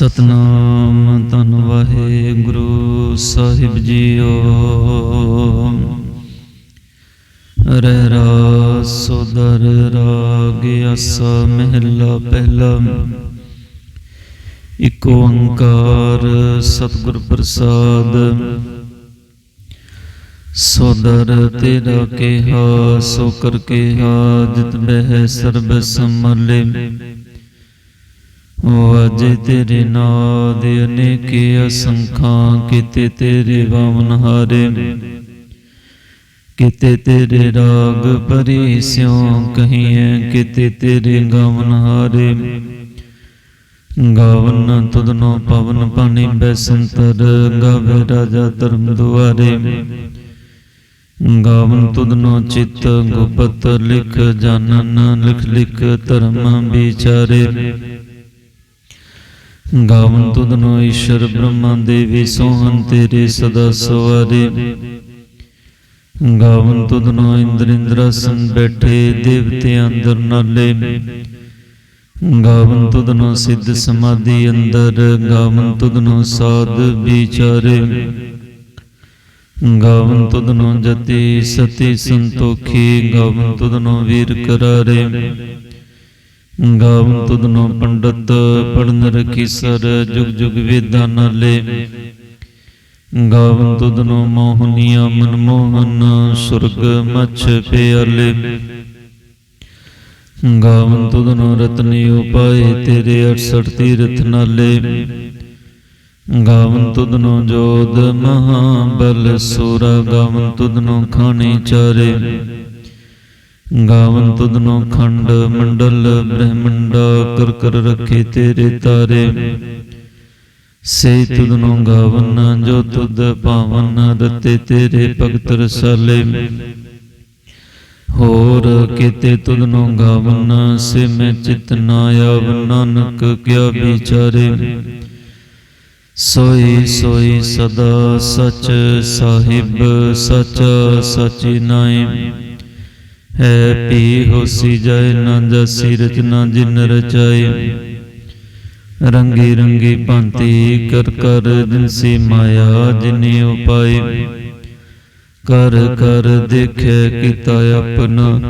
ਸਤਨਾਮ ਧੰਨ ਵਾਹਿਗੁਰੂ ਸਾਹਿਬ ਜੀਓ। ਰਹਿ ਰਾਸ ਸੋਦਰ ਰਾਗ ਅਸ ਮਹਿਲਾ ਪਹਿਲਾ। ਇਕ ਓੰਕਾਰ ਸਤਿਗੁਰ ਪ੍ਰਸਾਦ। ਸੋਦਰ ਤੇਰਾ ਕਿਹਾ, ਸੋ ਕਰ ਕਿਹਾ, ਜਿਤ ਬਹਿ ਸਰਬ ਸੰਮਲੇ ਵਾਜੇ ਤੇਰੇ ਨਾਦ ਅਨੇਕੇ ਅਸੰਖਾਂ, ਕੀਤੇ ਤੇਰੇ ਵਾਮਨ ਹਾਰੇ, ਕੀਤੇ ਤੇਰੇ ਰਾਗ ਪਰੀ ਸਿਉ ਕਹੀਏ ਕੀਤੇ ਤੇਰੇ ਗਾਵਨ ਹਾਰੇ। ਗਾਵਨ ਤੁਧਨੋ ਪਵਨ ਪਾਣੀ ਬੈਸੰਤਰ, ਗਾਵੇ ਰਾਜਾ ਧਰਮ ਦੁਆਰੇ। ਗਾਵਨ ਤੁਧਨੋ ਚਿਤ ਗੁਪਤ ਲਿਖ ਜਾਣਨ ਲਿਖ ਲਿਖ ਧਰਮ ਵਿਚਾਰੇ। ਗਾਵਨ ਤੁਧਨੋ ਈਸ਼ਰ ਬ੍ਰਹਮਾ ਦੇਵੀ ਸੋਹਨ ਤੇਰੇ ਸਦਾ ਸਵਾਰੇ। ਗਾਵਨ ਤੁਧਨੋ ਇੰਦਰ ਇੰਦਰਾਸਨ ਬੈਠੇ ਦੇਵਤੇ ਅੰਦਰ ਨਾਲੇ। ਗਾਵਨ ਤੁਧਨੋ ਸਿੱਧ ਸਮਾਧੀ ਅੰਦਰ, ਗਾਵਨ ਤੁਧਨੋ ਸਾਧ ਵਿਚਾਰੇ। ਗਾਵਨ ਤੁਧਨੋ ਜਤੀ ਸਤੀ ਸੰਤੋਖੀ, ਗਾਵਨ ਤੁਧਨੋ ਵੀਰ ਕਰਾਰੇ। ਗਾਵਨ ਤੁਧਨੋ ਪੰਡਤ ਪੜਨ ਰਖੀ ਸਰ, ਜੁਗ ਜੁਗ ਵੇਦਾਂ ਨਾਲੇ। ਗਾਵਨ ਤੁਧਨੋ ਮੋਹਨੀਆ, ਮਨ ਮੋਹਨ, ਸੁਰਗ ਮਛ ਪਿਆਲੇ। ਗਾਵਨ ਤੁਧਨੋ ਰਤਨੀ ਉਪਾਏ, ਤੇਰੇ 68 ਤੀਰਥ ਨਾਲੇ। ਗਾਵਨ ਤੁਧਨੋ ਜੋਦ ਮਹਾਬਲ ਸੂਰਾ ਗਾਵਨ ਤੁਧਨੋ ਖਾਣੀ ਚਾਰੇ। ਗਾਵਨ ਤੁਧਨੋ ਖੰਡ ਮੰਡਲ ਬ੍ਰਹਮੰਡਾ ਕਰ ਕਰ ਰੱਖੇ ਤੇਰੇ ਤਾਰੇ। ਸੇ ਤੁਧਨੋ ਗਾਵਨ ਜੋ ਤੁਧ ਪਾਵਨ ਰਤੇ ਤੇਰੇ ਭਗਤ ਰਸਾਲੇ। ਹੋਰ ਕੀਤੇ ਤੁਧਨੋ ਗਾਵਨ ਸੇ ਮੈਂ ਚਿਤ ਨਾ ਆਵ ਨਾਨਕ ਕਿਆ ਵਿਚਾਰੇ। ਸੋਈ ਸੋਈ ਸਦਾ ਸਚ ਸਾਹਿਬ ਸਚ ਸਚੀ ਨਾਈ ਹੈ ਪੀ ਹੋਸੀ ਜਾਏ ਨਾ ਜਸੀ ਰਚਨਾ ਜਿਨ ਰਚਾਈ। ਰੰਗੀ ਰੰਗੀ ਭਾਂਤੀ ਕਰ ਕਰ ਦਿਨਸੀ ਮਾਇਆ ਜਿਨੇ ਉਪਾਈ। ਕਰ ਕਰ ਦੇਖੇ ਕੀਤਾ ਆਪਣਾ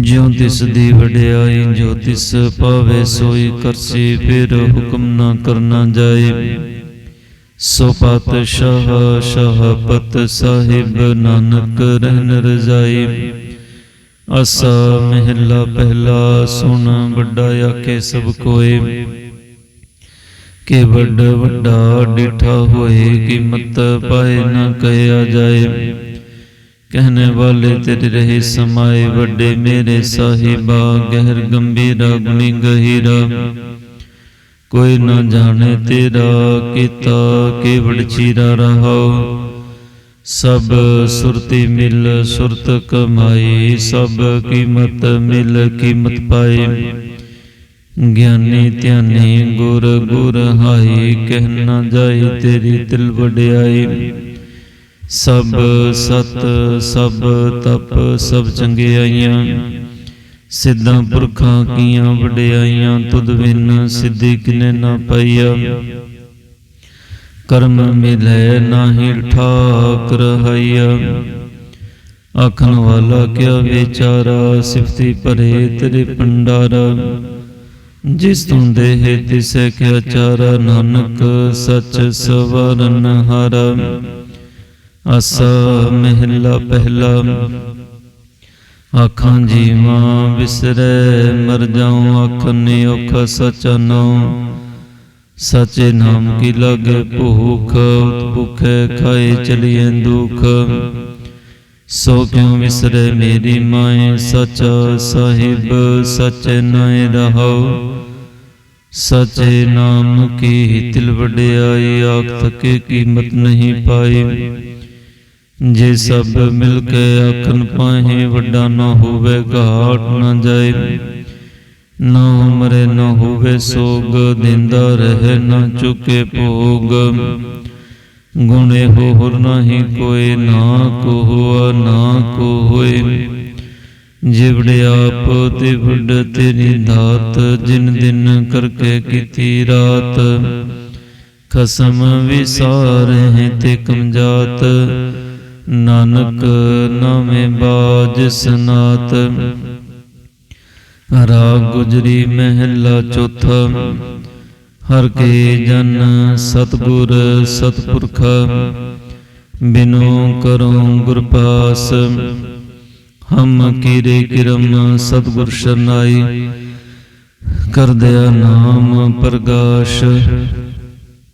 ਜਿਉ ਤਿਸ ਦੀ ਵਡਿਆਈ, ਜੋ ਤਿਸ ਪਾਵੇ ਸੋਈ ਕਰਸੀ, ਫਿਰ ਹੁਕਮ ਨਾ ਕਰਨਾ ਜਾਏ ਸੋ ਪਾਤਸ਼ਾਹ ਸ਼ਾਹਪਤ ਸਾਹਿਬ ਨਾਨਕ ਰਹਿਨ ਰਜ਼ਾਈ ਅਸਾ ਮਹਿਲਾ ਪਹਿਲਾ ਸੁਣਾ, ਵੱਡਾ ਆਖੇ ਸਭ ਕੋਏ। ਕਿ ਵੱਡ ਵੱਡਾ ਡਿਠਾ ਹੋਏ, ਕੀਮਤ ਪਾਏ ਨਾ ਕਹਿਆ ਜਾਏ। ਕਹਿਣੇ ਵਾਲੇ ਤੇਰੇ ਰਹੇ ਸਮਾਏ, ਵੱਡੇ ਮੇਰੇ ਸਾਹਿਬਾ, ਗਹਿਰ ਗੰਭੀਰਾ ਗੁਣੀ ਗਹੀਰਾ। ਕੋਈ ਨਾ ਜਾਣੇ ਤੇਰਾ ਕੀਤਾ ਕੇਵੜ ਚੀਰਾ ਰਹਾਉ ਸਭ ਸੁਰਤੀ ਮਿਲ, ਸੁਰਤ ਕਮਾਈ, ਸਭ ਕੀਮਤ ਮਿਲ, ਕੀਮਤ ਪਾਏ ਗਿਆਨੀ ਧਿਆਨੀ ਗੁਰ ਗੁਰ ਹਾਈ, ਕਹਿ ਨਾ ਜਾਈ ਤੇਰੀ ਤਿਲ ਵਡਿਆਈ। ਸਭ ਸਤ, ਸਭ ਤਪ, ਸਭ ਚੰਗਿਆਈਆਂ। ਸਿੱਧਾਂ ਪੁਰਖਾਂ ਕੀਆਂ ਵਡਿਆਈਆਂ ਤੁਧ ਬਿਨ ਸਿੱਧੀ ਕਿਨੇ ਨਾ ਪਈਆ। ਕਰਮ ਮਿਲੇ ਨਾਹੀ ਠਾਕ ਰਹਾਈਆ। ਆਖਣ ਵਾਲਾ ਕਿਆ ਵਿਚਾਰਾ ਸਿਫਤੀ ਭਰੇ ਤੇਰੇ ਪੰਡਾਰਾ ਜਿਸ ਤੂੰ ਦੇਹ ਤਿਸੈ ਕਿਆ ਚਾਰਾ ਨਾਨਕ ਸੱਚ ਸਵਰਨ ਹਾਰਾ। ਅਸ ਮਹਿਲਾ ਪਹਿਲਾ ਆਖਾਂ ਜੀ ਮਾਂ ਵਿਸਰੈ ਮਰ ਜਾਉ ਆਖਣ ਨੇ ਔਖਾ ਸਚਾ ਸਚੇ ਨਾਮ ਕੀ ਲਾਗੇ, ਭੂਖ, ਭੁਖੇ ਖਾਏ ਚਲੀਏ ਦੁਖ। ਸੋ ਕਿਉ ਵਿਸਰੈ ਮੇਰੀ ਮਾਏ ਸਚਾ ਸਾਹਿਬ, ਸਚੇ ਨਾਏ ਰਹਾਉ। ਸਚੇ ਨਾਮ ਕੀ ਤਿਲ ਵਡਿਆਈ ਆਖ ਥਕੇ ਕੀਮਤ ਨਹੀਂ ਪਾਈ। ਜੇ ਸਭ ਮਿਲ ਕੇ ਆਖਣ ਪਾਹੇ ਵੱਡਾ ਨਾ ਹੋਵੇ ਘਾਟ ਨਾ ਜਾਏ। ਨਾ ਮਰੇ ਨਾ ਹੋਵੇ ਸੋਗ ਦਿੰਦਾ ਰਹੇ ਨਾ ਚੁਕੇ ਭੋਗ। ਗੁਣੇ ਹੋਰ ਨਹੀਂ ਕੋਈ ਨਾ ਕੋ ਹੋਆ ਨਾ ਕੋ ਹੋਏ ਜਿਵੜੇ ਆਪ ਤੇ ਵੱਡ ਤੇਰੀ ਦਾਤ ਜਿਨ ਦਿਨ ਕਰਕੇ ਕੀਤੀ ਰਾਤ। ਖਸਮ ਵਿਸਾਰਹਿ ਤੇ ਕਮਜਾਤ ਨਾਨਕ ਨਾਮੇ ਬਾਜ ਸਨਾਤ। ਰਾਗ ਗੁਜਰੀ ਮਹਿਲਾ ਚੌਥਾ। ਹਰ ਕੇ ਜਨ ਸਤਗੁਰ ਸਤਪੁਰਖ। ਬਿਨੋ ਕਰੋ ਗੁਰ ਪਾਸ। ਹਮ ਕੀਰੇ ਕਿਰਮ ਸਤਗੁਰ ਸ਼ਰਨਾਈ। ਕਰ ਦਿਆ ਨਾਮ ਪ੍ਰਗਾਸ਼।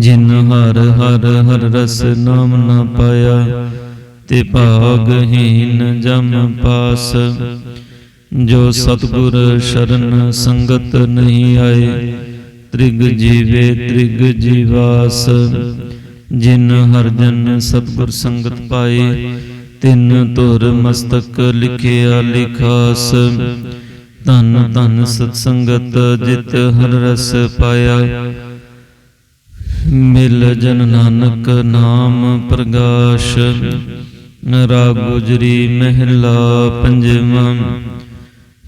ਜਿਨ ਹਰ ਹਰ ਹਰ ਰਸ ਨਾਮ ਨਾ ਪਾਇਆ, ਤੇ ਭਾਗਹੀਨ ਜਮ ਪਾਸ। ਜੋ ਸਤਗੁਰ ਸ਼ਰਨ ਸੰਗਤ ਨਹੀਂ ਆਏ, ਤ੍ਰਿਗ ਜੀਵੇ ਤ੍ਰਿਗ ਜੀਵਾਸ। ਜਿਨ ਹਰ ਜਨ ਸਤਗੁਰ ਸੰਗਤ ਪਾਏ, ਤਿੰਨ ਧੁਰ ਮਸਤਕ ਲਿਖਿਆ ਲਿਖਾਸ। ਧਨ ਧਨ ਸਤ ਸੰਗਤ ਜਿਤ ਹਰ ਰਸ ਪਾਇਆ ਮਿਲ ਜਨ ਨਾਨਕ ਨਾਮ ਪ੍ਰਗਾਸ਼। ਰਾਗ ਗੁਜਰੀ ਮਹਿਲਾ ਪੰਜਵਾਂ।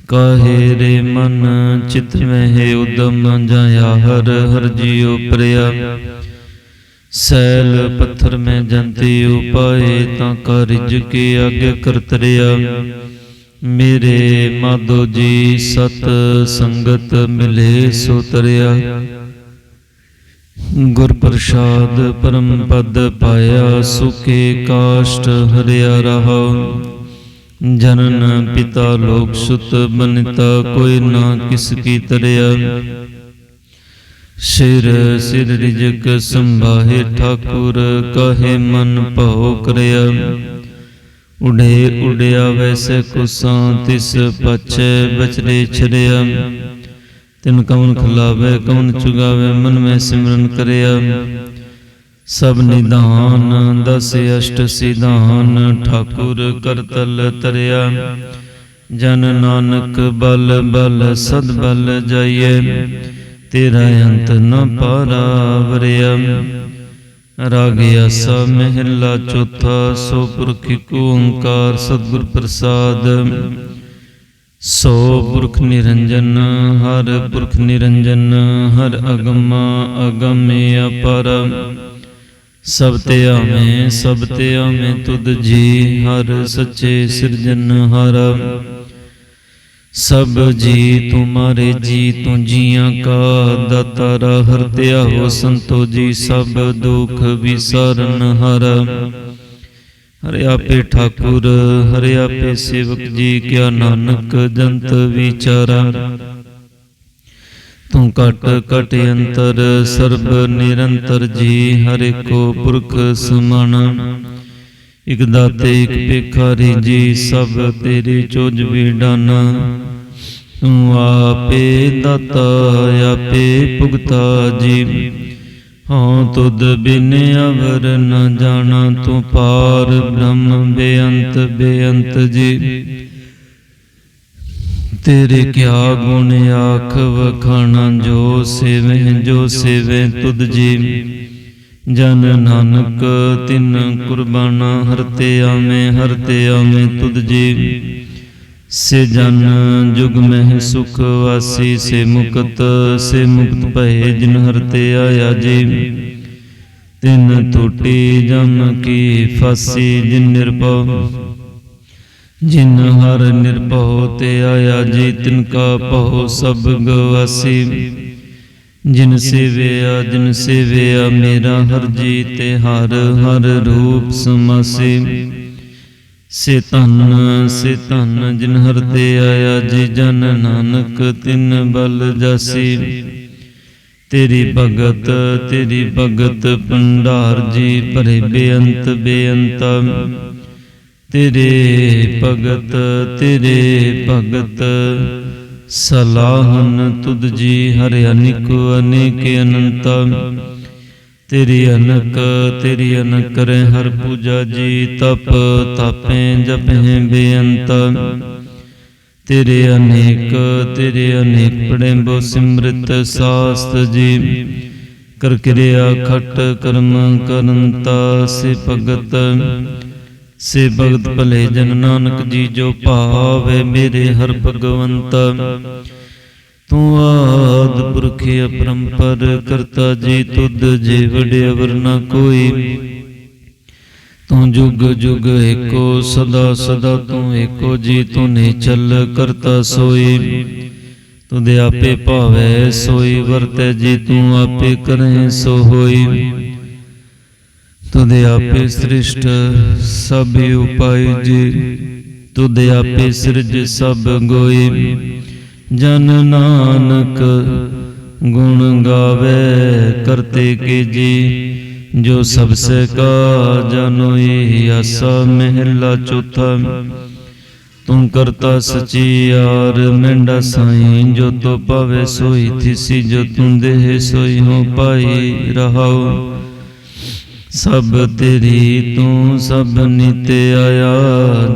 ਕਾਹੇ ਰੇ ਮਨ ਚਿਤ ਮਹਿ ਉਦਮ ਜਾਇਆ ਹਰ ਹਰ ਜੀਉ ਪ੍ਰਿਆ। ਸੈਲ ਪੱਥਰ ਮੈਂ ਜੰਤੀ ਉਪਾਏ ਤਾਂ ਕਾਰਜ ਕੇ ਅਗੇ ਕਰਤਰਿਆ ਮੇਰੇ ਮਾਧੋ ਜੀ ਸਤ ਸੰਗਤ ਮਿਲੇ ਸੋ ਤਰਿਆ। ਗੁਰ ਪ੍ਰਸਾਦ ਪਰਮ ਪਦ ਪਾਇਆ, ਸੁਖੇ ਕਾਸ਼ਟ ਹਰਿਆ ਰਹਾ। ਜਨਨ ਪਿਤਾ ਲੋਕ ਸੁਤ, ਬਨਿਤਾ ਕੋਈ ਨਾ ਕਿਸ ਕੀ ਤਰਿਆ। ਸਿਰ ਸਿਰ ਰਿਜਕ ਸੰਭਾਹੇ ਠਾਕੁਰ, ਕਹੇ ਮਨ ਭਉ ਕਰਿਆ। ਉਡੇ ਉਡਿਆ ਵੈਸੇ ਕੁਸਾਂ, ਤਿਸ ਪਛੇ ਬਚਰੇ ਛਰਿਆ। ਤਿਨ ਕਉਨ ਖਲਾਵੇ, ਕਉਨ ਚੁਗਾਵੇ, ਮਨ ਮੈਂ ਸਿਮਰਨ ਕਰਿਆ। ਸਭ ਨਿਧਾਨ ਦਸ ਅਸ਼ਟ ਸਿਧਾਨ, ਠਾਕੁਰ ਕਰਤਲ ਤਰਿਆ। ਜਨ ਨਾਨਕ ਬਲ ਬਲ ਸਦ ਬਲ ਜਾਈਏ। ਤੇਰਾ ਅੰਤ ਨ ਪਾਰਾਵਰਿਆ। ਰਾਗ ਆਸਾ ਮਹਿਲਾ ਚੌਥਾ, ਸੋ ਪੁਰਖ ਏਕ ਓੰਕਾਰ ਸਤਿਗੁਰ ਪ੍ਰਸਾਦ। ਸੋ ਪੁਰਖ ਨਿਰੰਜਨ, ਹਰ ਪੁਰਖ ਨਿਰੰਜਨ, ਹਰ ਅਗਮ ਅਗਮੇ ਅਪਰ। ਸਭ ਤੇ ਆਵੇਂ, ਸਭ ਤੇ ਆਵੇਂ ਤੁਧ ਜੀ, ਹਰ ਸੱਚੇ ਸਿਰਜਨ ਹਰ। ਸਭ ਜੀ ਤੁਮਾਰੇ ਜੀ, ਤੂੰ ਜੀਆਂ ਕਾ ਦਾਤਾਰ ਹਰਤਿਆ ਹੋ ਸੰਤੋ ਜੀ, ਸਭ ਦੁਖ ਵਿਸਰਨ ਹਰ। ਹਰਿ ਆਪੇ ਠਾਕੁਰ, ਹਰਿ ਆਪੇ ਸੇਵਕ ਜੀ ਕਿਆ ਨਾਨਕ ਜੰਤ ਵਿਚਾਰਾ। ਤੂੰ ਕਟ ਕਟ ਅੰਤਰ, ਸਰਬ ਨਿਰੰਤਰ ਜੀ, ਹਰਿ ਕੋ ਪੁਰਖ ਸਮਾਨ। ਇਕ ਦਾਤੇ, ਇਕ ਭਿਖਾਰੀ ਜੀ, ਸਭ ਤੇਰੇ ਚੋਜ ਵਿਡਾਨਾ। ਤੂੰ ਆਪੇ ਦਾਤਾ, ਆਪੇ ਭੁਗਤਾ ਜੀ ਹਾਂ, ਤੁਧ ਬਿਨ ਅਵਰ ਨ ਜਾਣਾ, ਤੂੰ ਪਾਰ ਬ੍ਰਹਮ ਬੇਅੰਤ ਬੇਅੰਤ ਜੀ। ਤੇਰੇ ਕਿਆ ਗੁਣ ਆਖ ਵਖਾਣਾ, ਜੋ ਸੇਵੇ ਜੋ ਸੇਵੇ ਤੁਧ ਜੀ। ਜਨ ਨਾਨਕ ਤਿਨ ਕੁਰਬਾਨਾ ਹਰਤੇ ਆਵੇਂ ਹਰਤੇ ਆਵੇਂ ਤੁਧ ਜੀ। ਸੇ ਜਨ ਜੁਗ ਮਹਿ ਸੁਖ ਵਾਸੀ, ਸੇ ਮੁਕਤ ਸੇ ਮੁਕਤ ਭਏ ਜਿਨ ਹਰਤੇ ਆਇਆ ਜੀ। ਤਿਨ ਟੂਟੀ ਜਮ ਕੀ ਫਾਸੀ ਜਿਨ ਨਿਰਭਉ। ਜਿਨ ਹਰ ਨਿਰਭਉ ਤੇ ਆਇਆ ਜੀ, ਤਿਨ ਕਾ ਭਉ ਸਭ ਗਵਾਸੀ। ਜਿਨ ਸੇਵਿਆ ਜਿਨ ਸੇਵਿਆ ਮੇਰਾ ਹਰ ਜੀ ਤੇ ਹਰ ਹਰ ਰੂਪ ਸਮਾਸੀ। ਸੇ ਤਨ ਸੇ ਤਨ ਜਿਨ ਹਰ ਤੇ ਆਇਆ ਜੀ ਜਨ ਨਾਨਕ, ਤਿਨ ਬਲ ਜਾਸੀ। ਤੇਰੀ ਭਗਤ ਤੇਰੀ ਭਗਤ ਭੰਡਾਰ ਜੀ, ਭਰੇ ਬੇਅੰਤ ਬੇਅੰਤ। ਤੇਰੇ ਭਗਤ ਤੇਰੇ ਭਗਤ, ਸਲਾਹਨ ਤੁਧ ਜੀ ਹਰਿ ਅਨਿਕ, ਅਨੇਕ ਅਨੰਤ। ਤੇਰੀ ਅਨਕ ਤੇਰੀ ਅਨਕ ਕਰੇ ਹਰ ਪੂਜਾ ਜੀ ਤਪ, ਤਾਪੇ ਜਪੇ ਬੇਅੰਤ। ਤੇਰੇ ਅਨੇਕ ਤੇਰੇ ਅਨੇਕ ਪੜੇਂਬੋ ਸਿਮਰਤ ਸਾਸਤ ਜੀ। ਕਰ ਕਿਰਿਆ ਖਟ ਕਰਮ ਕਰਨਤਾ ਸੇ ਭਗਤ। ਸੇ ਭਗਤ ਭਲੇ ਜਨ ਨਾਨਕ ਜੀ ਜੋ ਭਾਵੇ ਮੇਰੇ ਹਰ ਭਗਵੰਤ। ਤੂੰ ਆਦ ਪੁਰਖ ਅਪਰੰਪਰ ਕਰਤਾ ਜੀ ਤੁਧ ਜੇ ਵਡਿਆ ਵਰਨਾ ਕੋਈ। ਤੂੰ ਜੁਗ ਜੁਗ ਏਕੋ, ਸਦਾ ਸਦਾ ਤੂੰ ਏਕੋ, ਜੀ ਤੂੰ ਨੇ ਚੱਲ ਕਰਤਾ ਸੋਈ। ਦੇ ਆਪੇ ਭਾਵੈ ਸੋਈ, ਵਰਤੈ ਜੀ ਤੂੰ ਆਪੇ ਕਰੇ ਸੋ ਹੋਈ ਤੁਧ ਆਪੇ ਸ੍ਰਿਸ਼ਟ, ਸਭ ਉਪਾਈ ਜੀ। ਤੁਧ ਆਪੇ ਸਿਰਜ ਸਭ ਗੋਈ। ਜਨ ਨਾਨਕ ਗੁਣ ਗਾਵੇ ਕਰਤੇ ਕੇ ਜੀ, ਜੋ ਸਭ ਸੇ ਕਾ ਜਨੋਈ ਆਸਾ ਮਹਿਲਾ ਚੌਥਾ। ਤੂੰ ਕਰਤਾ ਸਚੀ ਸਚਿਆਰ ਮੈਂਡਾ ਸਾਈਂ, ਜੋ ਤੋ ਪਾਵੇ ਸੋਈ, ਥਿਸੀ ਜੋ ਤੂੰ ਦੇਹ ਸੋਈ, ਹੋ ਪਾਈ ਰਹਾਉ। ਸਭ ਤੇਰੀ ਤੂੰ ਸਭ ਨਿਤ ਆਇਆ,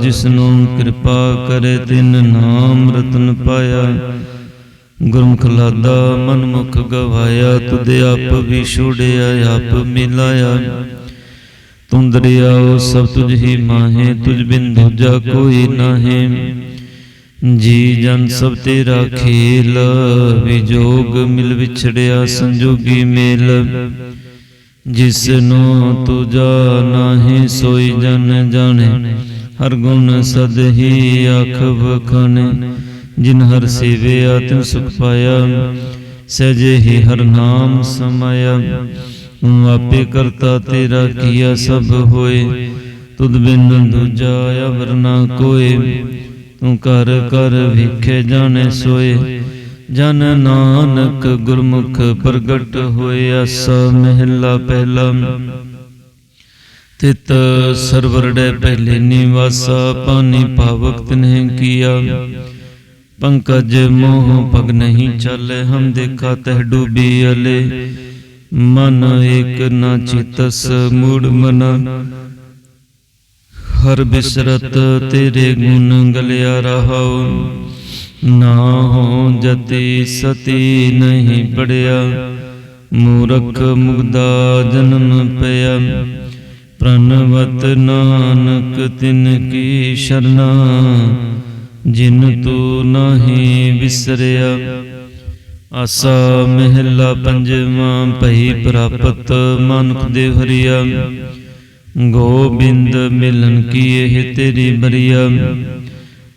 ਜਿਸਨੂੰ ਕਿਰਪਾ ਕਰੇ ਤਿਨ ਨਾਮ ਰਤਨ ਪਾਇਆ। ਗੁਰਮੁਖ ਲਾਦਾ ਮਨ ਗਵਾਇਆ, ਤੁਧ ਆਪ ਵੀ ਛੋੜਿਆ, ਆਪ ਮਿਲਾਇਆ। ਤੁਮ ਸਭ ਤੁਝ ਹੀ ਮਾਹੇ, ਤੁਝ ਬਿਨ ਦੂਜਾ ਕੋਈ ਨਾਹੀ। ਜੀ ਜਨ ਸਭ ਤੇਰਾ ਖੇਲ ਵਿਜੋਗ ਮਿਲ ਵਿਛੜਿਆ ਸੰਜੋਗੀ ਮੇਲ। ਜਿਸ ਨੂੰ ਤੁਜਾ ਨਾਹੀ ਸੋਈ ਜਨ ਜਾਣੇ, ਹਰ ਗੁਣ ਸਦ ਹੀ ਆਖ ਜਿਨ ਹਰ ਸੇਵਿਆ ਤਿਨ ਸੁਖ ਪਾਇਆ, ਸਹਿਜੇ ਹੀ ਹਰ ਨਾਮ ਸਮਾਇਆ। ਆਪੇ ਕਰਤਾ ਤੇਰਾ ਕੀਆ ਸਭ ਹੋਏ, ਤੁਧ ਬਿਨ ਦੂਜਾ ਅਵਰ ਨਾ ਕੋਏ। ਤੂੰ ਕਰ ਕਰ ਵਿਖੇ ਜਾਣੇ ਸੋਏ ਜਨ ਨਾਨਕ ਗੁਰਮੁਖ ਪ੍ਰਗਟ ਹੋਇਆ ਆਸਾ ਮਹਿਲਾ ਪਹਿਲਾ। ਤਿਤ ਸਰਵਰੜੇ ਪਹਿਲੇ ਨਿਵਾਸਾ, ਪਾਣੀ ਪਾਵਕ ਤਨਹਿ ਕੀਆ। ਪੰਕਜ ਮੋਹ ਪਗ ਨਹੀਂ ਚਾਲੇ, ਹਮ ਦੇਖਾ ਤਹ ਡੂਬੀ ਅਲੇ। ਮਨ ਏਕ ਨਾ ਚਿਤਸ ਮੂੜ ਮਨਾ। ਹਰ ਬਿਸਰਤ ਤੇਰੇ ਗੁਣ ਗਲਿਆ ਰਹਾਉ। ਨਾ ਹੋ ਜਤੀ ਸਤੀ ਨਹੀਂ ਪੜਿਆ, ਮੂਰਖ ਮੁਗਦਾ ਜਨਮ ਪਿਆ। ਪ੍ਰਣਵਤ ਨਾਨਕ ਤਿਨ ਕੀ ਸ਼ਰਨਾ, ਜਿਨ ਤੂੰ ਨਹੀਂ ਵਿਸਰਿਆ ਆਸਾ ਮਹਿਲਾ ਪੰਜਵਾਂ ਭਈ ਪ੍ਰਾਪਤ ਮਨੁਖ ਦੇ ਹਰੀਆ। ਗੋਬਿੰਦ ਮਿਲਨ ਕੀ ਇਹ ਤੇਰੀ ਬਰੀਆ।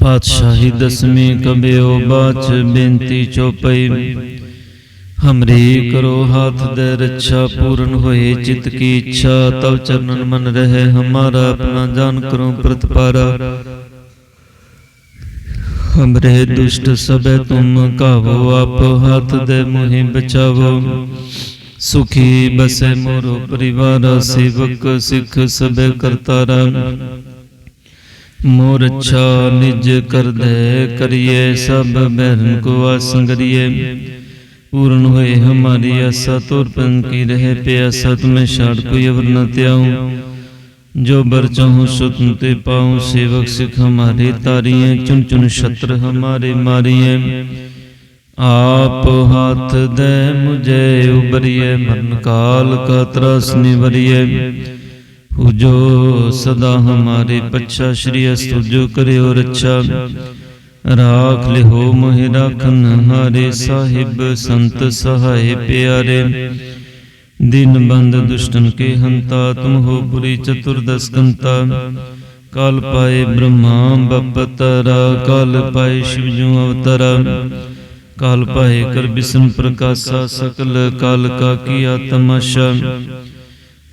ਪਾਤਸ਼ਾਹੀ ਦਸਵੀਂ ਕਬਿਓ ਬਾਚ ਬੇਨਤੀ ਚੋਪਈ। ਹਮਰੀ ਕਰੋ ਹਾਥ ਦੇ ਰੱਛਾ ਪੂਰਨ ਹੋਏ, ਚਿਤ ਕੀ ਇੱਛਾ, ਤਵ ਚਰਨਨ ਮਨ ਰਹੇ, ਹਮਾਰਾ ਆਪਣਾ ਜਾਨ ਕਰੋ ਪ੍ਰਤਪਾਰਾ। ਹਮਰੇ ਦੁਸ਼ਟ ਸਭੇ ਤੁਮ ਕਾਵੋ, ਆਪ ਹੱਥ ਦੇ ਮੋਹਿ ਬਚਾਵੋ। ਸੁਖੀ ਬਸੇ ਮੋਰੋ ਪਰਿਵਾਰ, ਸੇਵਕ ਸਿੱਖ ਸਭੇ ਕਰਤਾਰਾ। ਮੋਰਛਾ ਨਿਜ ਕਰਦੈ ਕਰੀਏ, ਸਭ ਬਹਿਰਨ ਕੋ ਆਸੰਗਰੀਏ ਪੂਰਨ ਹੋਏ ਹਮਾਰੀ ਆਸਾ, ਤੁਰ ਪੰਕੀ ਰਹੇ ਪਿਆਸਾ, ਤੁਮੇ ਛਾੜ ਕੋਈ ਅਵਰ ਨ ਤਿਆਉ ਜੋ ਬਰ ਚਾਹੂ ਸੁਤਨ ਤੇ ਪਾਉ, ਸੇਵਕ ਸਿਖ ਹਮਾਰੇ ਤਾਰੀਏ ਚੁਨ ਚੁਨ ਛਤਰ ਹਮਾਰੇ ਮਾਰੀਏ। ਆਪ ਹੱਥ ਦੇ ਮੁਝੇ ਉਬਰੀਏ ਮਨ ਕਾਲ ਕਾ ਤਰਸ ਨਿਵਰੀਏ। ਪੂਜੋ ਸਦਾ ਹਮਾਰੇ ਪੱਛਾ ਸ਼੍ਰੀ ਅਸਤੁਜੋ ਕਰਿਓ ਰੱਛਾ। ਰਾਖ ਲਿਹੋ ਮੋਹਿ ਰਾਖਨ ਹਾਰੇ ਸਾਹਿਬ ਸੰਤ ਸਹਾਏ ਪਿਆਰੇ। ਦਿਨ ਬੰਦ ਦੁਸ਼ਟਨ ਕੇ ਹੰਤਾ, ਤੁਮ ਹੋ ਪੁਰੀ ਚਤੁਰਦਸ ਕੰਤਾ। ਕਾਲ ਪਾਏ ਬ੍ਰਹਮਾ ਬਪਤਰਾ, ਕਾਲ ਪਾਏ ਸ਼ਿਵ ਜੂ ਅਵਤਰਾ। ਕਾਲ ਪਾਏ ਕਰ ਬਿਸਨ ਪ੍ਰਕਾਸ਼ਾ ਸਕਲ, ਕਾਲ ਕਾ ਕੀ ਆਤਮਸ਼ਾ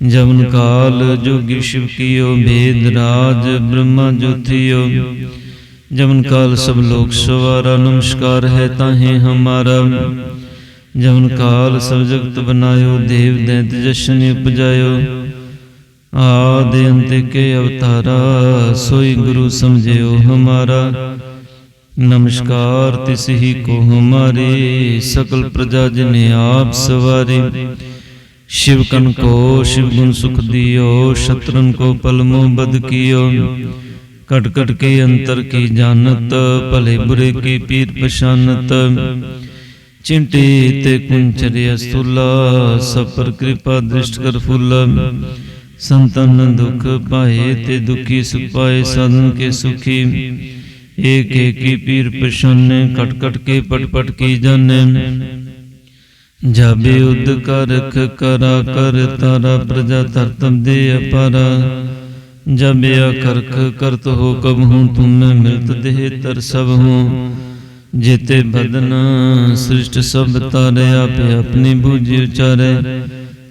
ਜਮਨ ਕਾਲ ਜੋਗੀ ਸ਼ਿਵ ਕੀਓ ਭੇਦ ਰਾਜ ਬ੍ਰਹਮਾ ਜੋਤਿਓ। ਜਮਨ ਕਾਲ ਸਭ ਲੋਕ ਸਵਾਰਾ, ਨਮਸਕਾਰ ਹੈ ਤਾਹੇ ਹਮਾਰਾ। ਜਮਨ ਕਾਲ ਸਭ ਜਗਤ ਬਨਾਇਓ, ਦੇਵ ਦੈਂਤ ਜਸ਼ਨ ਉਪਜਾਇਓ। ਆਦਿ ਅੰਤ ਕੇ ਅਵਤਾਰਾ, ਸੋਈ ਗੁਰੂ ਸਮਝਿਓ ਹਮਾਰਾ। ਨਮਸਕਾਰ ਤਿਸ ਹੀ ਕੋ ਹਮਾਰੇ, ਸਕਲ ਪ੍ਰਜਾ ਜਿਨੇ ਆਪ ਸਵਾਰੇ। शिव कन को शिव गुण सुख दियो शत्रन को पलमो बद कियो कट कट के अंतर की जानत भले बुरे की पीर पशानत चिंटी ते कुंचर्य स्थूला सब पर कृपा दृष्ट कर फूला संतन दुख पाए ते दुखी सुख पाए साधन के सुखी एक एक की पीर प्रसन्न कट कट के पट पट की जाने ਜਾਬੇ ਉਦ ਕਰਖ ਕਰਾ ਕਰ ਤਾਰਾ ਪ੍ਰਜਾ ਤਰਤਮ ਦੇ ਅਪਰ। ਜਬੇ ਅਕਰਖ ਕਰਤ ਹੋ ਹੂੰ, ਤੁਮ ਮਿਲਤ ਦੇਹ ਤਰ ਸਭ ਹੂੰ। ਜੇਤੇ ਬਦਨ ਸ੍ਰਿਸ਼ਟ ਸਭ ਤਾਰੇ, ਆਪੇ ਆਪਣੀ ਬੂਝੀ ਉਚਾਰੇ।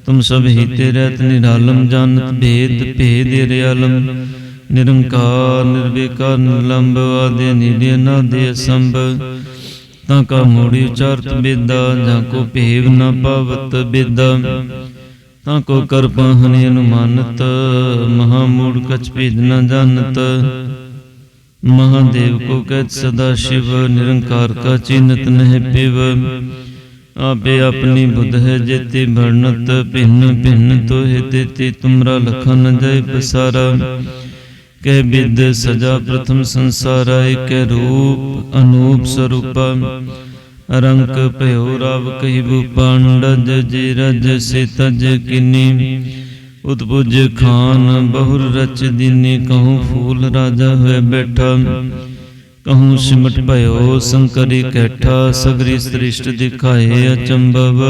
ਤੁਮ ਸਭ ਹੀ ਤੇ ਰਹਿਤ ਨਿਰਾਲਮ, ਜਾਣਤ ਭੇਦ ਭੇਦ ਰਿਆਲਮ। ਨਿਰੰਕਾਰ, ਨਿਰਵਿਕਾਰ ਨਿਰਲੰਭ ਆਦਿ ਨਿਰਨਾ ਦੇ ਅਸੰਭ। ਤਾਂ ਕਾ ਮੂੜੀ ਉਚਾਰਤ ਬਿਦਾ, ਜਾਂ ਕੋ ਭੇਵ ਨਾ ਪਵਤ ਬਿਦਾ। ਤਾਂ ਕੋ ਕਰਪਾ ਹਨੇ ਅਨੁਮਾਨਤ, ਮਹਾ ਮੂੜ ਕਛ ਭੇਦ ਨਾ ਜਾਣਤ। ਮਹਾਦੇਵ ਕੋ ਕਹਿ ਸਦਾ ਸ਼ਿਵ, ਨਿਰੰਕਾਰ ਕਾ ਚਿੰਤ ਨਹਿ ਪਿਵ। ਆਪੇ ਆਪਣੀ ਬੁੱਧ ਹੈ ਜੇਤੀ ਵਰਣਤ, ਭਿੰਨ ਭਿੰਨ ਤੋਹਿ ਤੇਤੀ ਤੁਮਰਾ ਲਖਨ ਜੈ ਪਸਾਰਾ। ਕਹਿ ਬਿਦ ਸਜਾ ਪ੍ਰਥਮ ਸੰਸਾਰ ਏਕ ਰੂਪ ਅਨੂਪ ਸਰੂਪ। ਰੰਗ ਭਇਓ ਰਵ ਕਹਿ ਭੂਪਾਂਡਜ ਜੀ ਰਜ ਸੇ ਤਜ ਕਿਨੀ। ਉਤਪੁਜ ਖਾਨ ਬਹੁਰ ਰਚ ਦਿਨੇ, ਕਹੂੰ ਫੂਲ ਰਾਜਾ ਹੋਇ ਬੈਠਾ। ਕਹੂੰ ਸਿਮਟ ਭਇਓ ਸੰਕਰੀ ਕੈਠਾ, ਸਗਰੀ ਸ੍ਰਿਸ਼ਟ ਦਿਖਾਏ ਅਚੰਭਵ।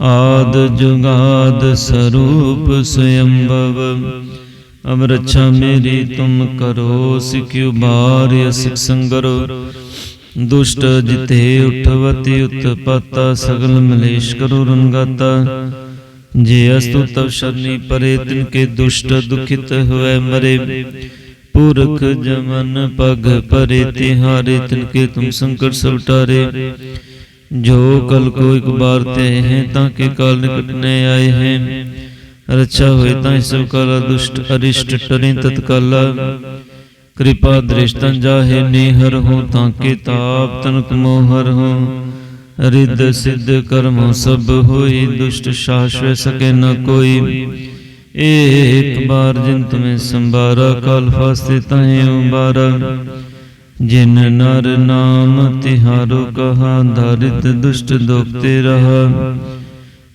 ਆਦ ਜੁਗਾਦ ਸਰੂਪ ਸੁਯੰਭਵ। ਅਮਰ ਰੱਛਾ ਮੇਰੀ ਤੁਮ ਕਰੋ ਸਿਕਿਉ ਬਾਰ ਅਸਿਕ ਸੰਗਰ। ਦੁਸ਼ਟ ਜਿਤੇ ਉਠਵਤੀ, ਉਤਪਤਾ ਸਗਲ ਮਲੇਸ਼ ਕਰੋ ਰੰਗਾਤਾ। ਜੇ ਅਸਤੁ ਤਵ ਸ਼ਰਨੀ ਪਰੇ ਤਿਨ ਕੇ ਦੁਸ਼ਟ ਦੁਖਿਤ ਹੋਏ ਮਰੇ। ਪੁਰਖ ਜਮਨ ਪਗ ਪਰੇ, ਤਿਹਾਰੇ ਤਿਨ ਕੇ ਤੁਮ ਸੰਕਟ ਸਭ ਟਾਰੇ। ਜੋ ਕਲ ਕੋ ਇਕ ਬਾਰ ਤੇ ਹੈ, ਤਾਂ ਕੇ ਕਾਲ ਨਿਕਟਨੇ ਆਏ ਹੈ। ਰਚਾ ਹੋਏ ਤਾਂ ਸਭ ਕਲਾ ਦੁਸ਼ਟ ਅਰਿਸ਼ਟ ਟਰੇ ਤਤਕਲ। ਕਿਰਪਾ ਦ੍ਰਿਸ਼ਟਨ ਜਾਹੇ, ਨੇਹਰ ਹੋ ਤਾਂ ਕੇ ਤਾਪ ਤਨਕ ਮੋਹਰ ਹੋ। ਰਿੱਧ ਸਿੱਧ ਕਰਮ ਸਭ ਹੋਈ, ਦੁਸ਼ਟ ਸ਼ਾਸ਼ਵ ਸਕੇ ਨ ਕੋਈ। ਏਕ ਬਾਰ ਜਿਨ ਤੁਮੇ ਸੰਬਾਰਾ ਕਲ ਫਾਸਤੇ ਤਾਹੇ ਉਬਾਰਾ ਜਿਨ ਨਰ ਨਾਮ ਤਿਹਾਰੋ ਕਹਾ ਧਾਰਿਤ ਦੁਸ਼ਟ ਦੁਖਤੇ ਰਹਾ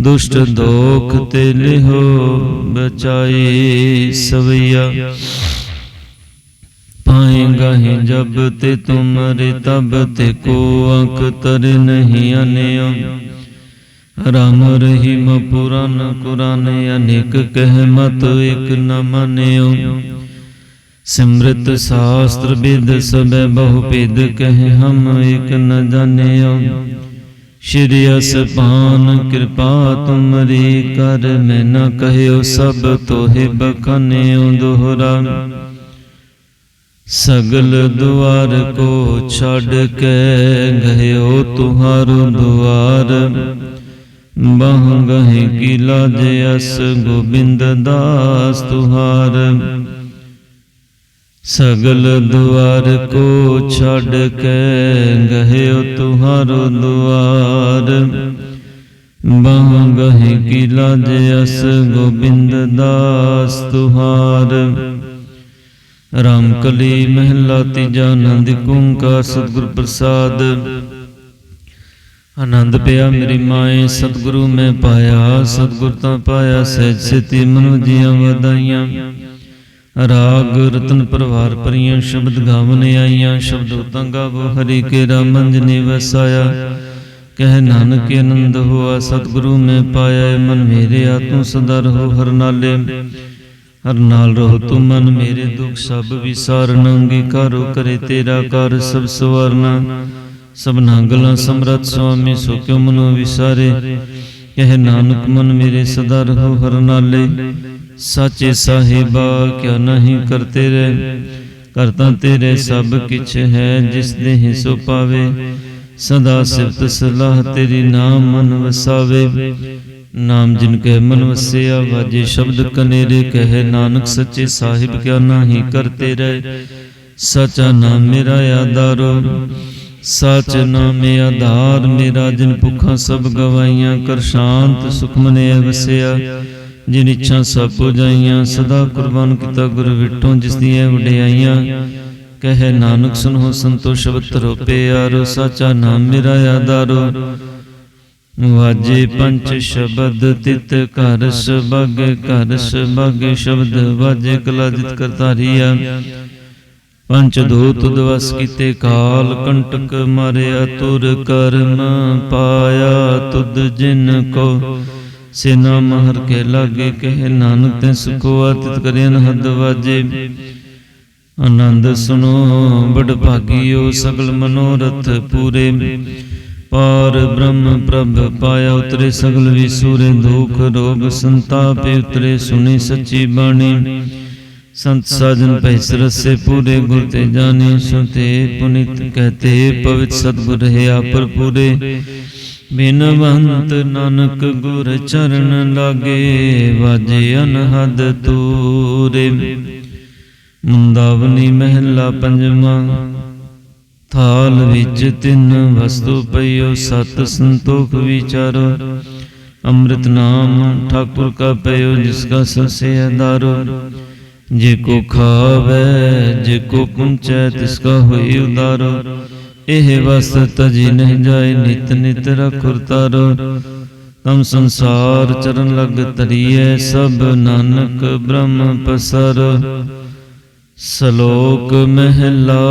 ਦੁਸ਼ਟ ਦੋਖ ਤੇ ਲਿਹੋ ਬਚਾਈ ਸਵਈਆ। ਪਾਏ ਗਾਹੇ ਜਬ ਤੇ ਤੁਮਰੇ, ਤਬ ਤੇ ਕੋ ਅੰਕ ਤਰ ਨਹੀਂ ਅਨਿਯਮ ਰਾਮ ਰਹੀਮ ਪੁਰਾਨ ਕੁਰਾਨ, ਅਨੇਕ ਕਹਿ ਮਤ ਇਕ ਨ ਮਨਿਓ ਸਿਮਰਤ ਸਾਸਤਰ ਵਿਦ ਸਭੈ ਬਹੁ ਭੇਦ ਕਹਿ ਹਮ ਇਕ ਨ ਜਾਣਿਓ ਸ਼੍ਰੀ ਅਸਪਾਨ ਕਿਰਪਾ ਤੁਮਰੀ ਕਰ, ਮੈਂ ਨਾ ਕਹਿਓ ਸਭ ਤੋਹੇ ਬਖਨਿਓ ਦੁਹਰਾ। ਸਗਲ ਦੁਆਰ ਕੋ ਛੱਡ ਕੇ ਗਇਓ ਤੁਹਾਰੋ ਦੁਆਰ। ਬਹ ਗਹਿ ਕੀ ਲਾਜ ਅਸ ਗੋਬਿੰਦ ਦਾਸ ਤੁਹਾਰ। ਸਗਲ ਦੁਆਰ ਕੋ ਛੱਡ ਕੇ ਗਹਿਓ ਤੁਹਾਰੋ ਦੁਆਰ। ਬਹ ਗਹਿ ਕੀ ਲਾਜ ਅਸ ਗੋਬਿੰਦ ਦਾਸ ਤੁਹਾਰ। ਰਾਮ ਕਲੀ ਮਹਿਲਾ ਤੀਜਾ ਆਨੰਦ ਓੰਕਾਰ ਸਤਿਗੁਰ ਪ੍ਰਸਾਦ। ਆਨੰਦ ਪਿਆ ਮੇਰੀ ਮਾਏ, ਸਤਿਗੁਰੂ ਮੈਂ ਪਾਇਆ, ਸਤਿਗੁਰ ਤਾਂ ਪਾਇਆ, ਸਹਿਜ ਸਿਤੀ ਮਨੁ ਜੀਆਂ ਵਧਾਈਆਂ। ਰਾਗ ਰਤਨ ਪਰਵਾਰ ਪਰੀਆਂ ਸ਼ਬਦ ਗਾਵਨ ਆਈਆਂ, ਸ਼ਬਦ ਤਾਂ ਗਾਵੋ, ਹਰੀ ਕੇ ਰਾਮੰਜ ਨੇ ਵਸਾਇਆ। ਕਹਿ ਨਾਨਕ ਆਨੰਦ ਹੋਆ, ਸਤਿਗੁਰੂ ਮੈਂ ਪਾਇਆ, ਮਨ ਮੇਰੇ ਆ ਸਦਾ ਰਹੋ ਹਰ ਨਾਲੇ। ਹਰ ਨਾਲ ਰਹੋ ਤੂੰ ਮਨ ਮੇਰੇ ਦੁੱਖ, ਸਭ ਵਿਸਾਰਨ, ਅੰਗੀਕਾਰੋ ਕਰੇ ਤੇਰਾ ਕਰ, ਸਭ ਸਵਰਨਾ। ਸਭਨਾ ਗਲਾਂ ਸਮਰਤ ਸੁਆਮੀ, ਸੋ ਕਿਉ ਮਨੋ ਵਿਸਾਰੇ? ਕਹਿ ਨਾਨਕ ਮਨ ਮੇਰੇ ਸਦਾ ਰਹੋ ਹਰ ਨਾਲੇ। ਸਾਚੇ ਸਾਹਿਬਾ, ਕਿਆ ਨਹੀਂ ਕਰਤੇ ਰਹਿ ਕਰਤਾ ਤੇਰੇ ਸਭ ਕਿਛ ਹੈ, ਜਿਸ ਦੇ ਸੋ ਪਾਵੇ। ਸਦਾ ਸਿਫਤ ਸਲਾਹ ਤੇਰੀ ਨਾਮ ਮਨ ਵਸਾਵੇ। ਨਾਮ ਜਿਨ ਕੈ ਮਨ ਵਸਿਆ, ਵਾਜੇ ਸ਼ਬਦ ਕਨੇਰੇ ਕਹੇ। ਨਾਨਕ ਸੱਚੇ ਸਾਹਿਬ, ਕਿਆ ਨਾਹੀ ਕਰਤੇ ਰਹਿ ਸਚਾ ਨਾਮ ਮੇਰਾ ਆਧਾਰੋ। ਸਚ ਨਾਮੇ ਆਧਾਰ ਮੇਰਾ, ਜਿਨ ਭੁੱਖਾਂ ਸਭ ਗਵਾਈਆਂ ਕਰ ਸ਼ਾਂਤ ਸੁਖ ਵਸਿਆ। ਜਿਨ ਇੱਛਾ ਸਭ ਪੁਜਾਈਆਂ, ਸਦਾ ਕੁਰਬਾਨ ਕੀਤਾ ਗੁਰ ਵਿਟੋਂ ਜਿਸ ਦੀਆਂ ਵਡਿਆਈਆਂ। ਕਹੇ ਨਾਨਕ, ਸੁਨੋ ਸੰਤੋਖ ਸ਼ਬਦ ਤਰੋ ਪਿਆਰੋ, ਸਚਾ ਨਾਮ ਮੇਰਾ ਆਧਾਰੋ। ਵਾਜੇ ਪੰਚ ਸ਼ਬਦ, ਤਿਤ ਘਰ ਸਬਗ ਘਰ ਸਬਗ ਸ਼ਬਦ, ਵਾਜੇ ਕਲਾ ਜਿਤ ਕਰਤਾਰੀਆ। ਪੰਚ ਦੂਤ ਦਵਸ ਕੀਤੇ ਕਾਲ, ਕੰਟਕ ਮਾਰਿਆ ਤੁਰ ਕਰਮ, ਪਾਇਆ ਤੁਧ ਜਿਨ ਕੋ। ਸੇਨਾ ਮਹਰ ਕੇ ਲਾਗੇ ਕਹਿ ਨਾਨਕ ਤੇ ਸੁਖਵਾ ਤਿਤ ਕਰਿਨ ਹੱਦ ਵਾਜੇ। ਆਨੰਦ ਸੁਨੋ ਬੜ ਭਾਗੀਓ ਸਗਲ ਮਨੋਰਥ ਪੂਰੇ। ਪਾਰ ਬ੍ਰਹਮ ਪ੍ਰਭ ਪਾਇਆ ਉਤਰੇ ਸਗਲ ਵਿਸੂਰੇ ਦੁਖ ਰੋਗ ਸੰਤਾਪੇ ਉਤਰੇ ਸੁਣੀ ਸੱਚੀ ਬਾਣੀ। ਸੰਤ ਸਾਜਨ ਪਹਿਸ ਰਸੇ ਪੂਰੇ, ਗੁਰ ਤੇ ਜਾਣੇ ਸੁਤੇ ਪੁਨਿਤ ਕਹਤੇ, ਪਵਿੱਤ ਸਤਗੁਰ ਹੈ ਆਪਰ ਪੂਰੇ। ਬਿਨਵੰਤ ਨਾਨਕ ਗੁਰ ਚਰਨ ਲਾਗੇ, ਵਾਜੇ ਅਨਹਦ ਤੂਰੇ। ਮੁੰਦਾਵਨੀ ਮਹਿਲਾ ਪੰਜਵਾਂ, ਥਾਲ ਵਿੱਚ ਤਿੰਨ ਵਸਤੂ ਪਈਓ, ਸਤ ਸੰਤੋਖ ਵਿਚਾਰੋ। ਅੰਮ੍ਰਿਤ ਨਾਮ ਠਾਕੁਰ ਕਾ ਪਈਓ, ਜਿਸ ਕਾ ਸਸੇ ਅਦਾਰੋ ਜੇ ਕੋ ਖਾਵੇ, ਜੇ ਕੋ ਪੁੰਚੈ, ਤਿਸ ਕਾ ਹੋਈ ਉਦਾਰੋ ਇਹ ਵਸਤ ਤਜੀ ਨਹੀਂ ਜਾਏ, ਨਿਤ ਨਿਤ ਰਖੁਰ ਤਾਰੋ। ਤਮ ਸੰਸਾਰ ਚਰਨ ਲਗ ਤਰੀਏ ਸਭ ਨਾਨਕ ਬ੍ਰਹਮ ਪਸਰ। ਸ਼ਲੋਕ ਮਹਿਲਾ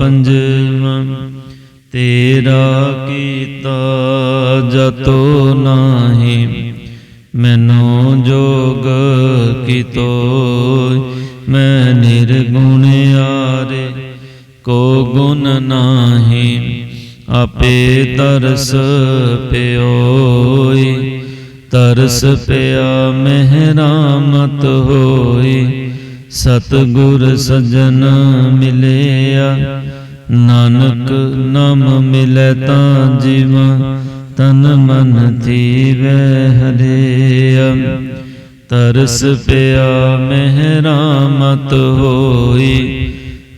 ਪੰਜਵਾਂ, ਤੇਰਾ ਕੀਤਾ ਜਤੋ ਨਾਹੀ, ਮੈਨੋ ਜੋਗ ਕੀਤੋ। ਮੈਂ ਨਿਰਗੁਣ ਆਰੇ ਕੋ ਗੁਣ ਨਾਹੀ, ਆਪੇ ਤਰਸ ਪਿਓਈ। ਤਰਸ ਪਿਆ ਮਹਿਰਾਮਤ ਹੋਈ, ਸਤਗੁਰ ਸਜਣ ਮਿਲਿਆ। ਨਾਨਕ ਨਾਮ ਮਿਲੈ ਤਾਂ ਜੀਵਾ, ਤਨ ਮਨ ਥੀਵੈ ਹਰਿਆ। ਤਰਸ ਪਿਆ ਮਹਿਰਾਮਤ ਹੋਈ